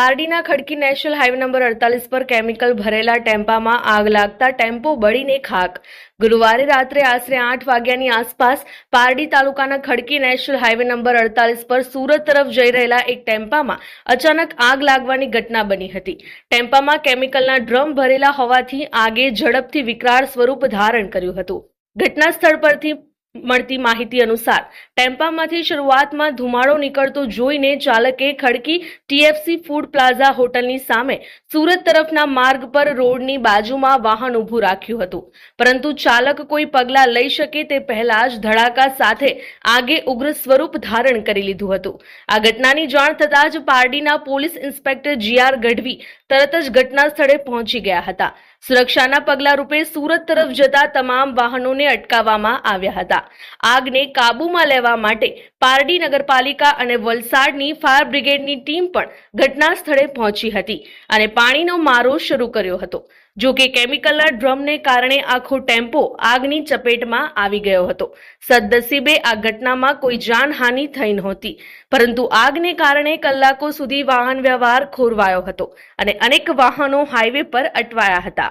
પારડીના ખડકી national highway number અડતાલીસ પર કેમિકલ ભરેલા ટેમ્પામાં આગ લાગતા ટેમ્પો બળીને ખાક. ગુરુવારે રાત્રે આશરે આઠ વાગ્યાની આસપાસ પારડી તાલુકાના ખડકી નેશનલ હાઈવે નંબર અડતાલીસ પર સુરત તરફ જઈ રહેલા એક ટેમ્પામાં અચાનક આગ લાગવાની ઘટના બની હતી. ટેમ્પામાં કેમિકલના ડ્રમ ભરેલા હોવાથી આગે ઝડપથી વિકરાળ સ્વરૂપ ધારણ કર્યું હતું. ઘટના સ્થળ પરથી મળતી માહિતી અનુસાર, ટેમ્પામાંથી શરૂઆતમાં ધુમાડો નીકળતો જોઈને ચાલકે ખડકી ટીએફસી ફૂડ પ્લાઝા હોટલની સામે સુરત તરફના માર્ગ પર રોડની બાજુમાં વાહન ઊભું રાખ્યું હતું. પરંતુ ચાલક કોઈ પગલાં લઈ શકે તે પહેલા જ ધડાકા સાથે આગે ઉગ્ર સ્વરૂપ ધારણ કરી લીધું હતું. આ ઘટનાની જાણ થતાં જ પારડીના પોલીસ ઇન્સ્પેક્ટર જીઆર ગઢવી તરત જ ઘટના સ્થળે પહોંચી ગયા હતા. સુરક્ષાના પગલા રૂપે સુરત તરફ જતા તમામ વાહનોને અટકાવવામાં આવ્યા હતા. આગને કાબૂમાં લેવા માટે પારડી નગરપાલિકા અને વલસાડની ફાયર બ્રિગેડની ટીમ પણ ઘટના સ્થળે પહોંચી હતી અને પાણીનો મારો શરૂ કર્યો હતો. જો કે કેમિકલના ડ્રમને કારણે આખો ટેમ્પો આગની ચપેટમાં આવી ગયો હતો. સદનસીબે આ ઘટનામાં કોઈ જાનહાનિ થઈ નહોતી, પરંતુ આગને કારણે કલાકો સુધી વાહન વ્યવહાર ખોરવાયો હતો અને અનેક વાહનો હાઈવે પર અટવાયા હતા.